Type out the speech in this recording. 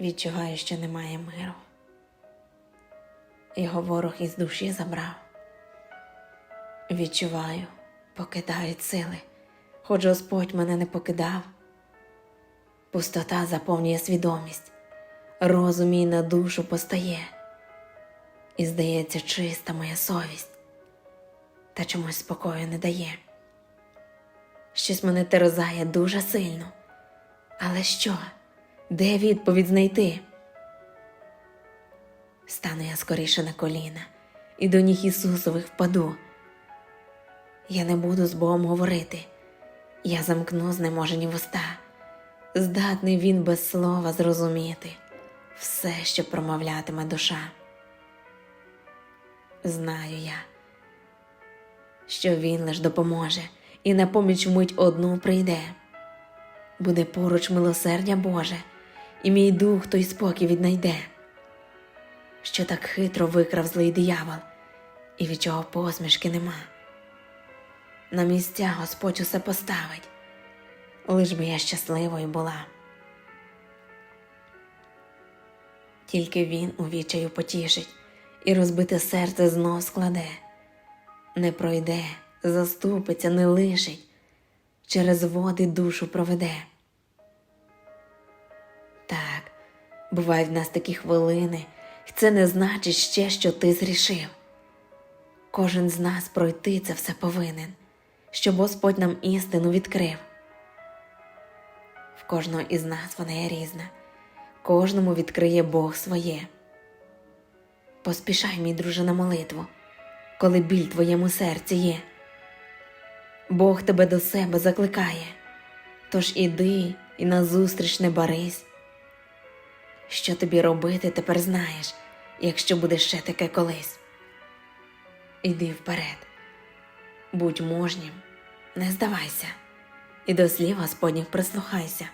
Відчуваю, що немає миру. Його ворог із душі забрав. Відчуваю, покидають сили, хоч Господь мене не покидав. Пустота заповнює свідомість, розум мій на душу постає, і здається, чиста моя совість, та чомусь спокою не дає. Щось мене терзає дуже сильно. Але що? Де відповідь знайти? Стану я скоріше на коліна і до ніг Ісусових впаду. Я не буду з Богом говорити, я замкну знеможені вуста, здатний він без слова зрозуміти все, що промовлятиме душа. Знаю я, що він лиш допоможе і на поміч мить одну прийде. Буде поруч милосердя Боже, і мій дух той спокій віднайде, що так хитро викрав злий диявол, і від чого посмішки нема. На місця Господь усе поставить, лиш би я щасливою була. Тільки він у вічаю потішить і розбите серце знов складе, не пройде, заступиться, не лишить, через води душу проведе. Бувають в нас такі хвилини, і це не значить ще, що ти зрішив. Кожен з нас пройти це все повинен, щоб Господь нам істину відкрив. В кожного із нас вона є різна, кожному відкриє Бог своє. Поспішай, мій друже, на молитву, коли біль твоєму серці є. Бог тебе до себе закликає, тож іди і назустріч не барись. Що тобі робити, тепер знаєш, якщо буде ще таке колись. Іди вперед, будь мужнім, не здавайся, і до слів Господніх прислухайся.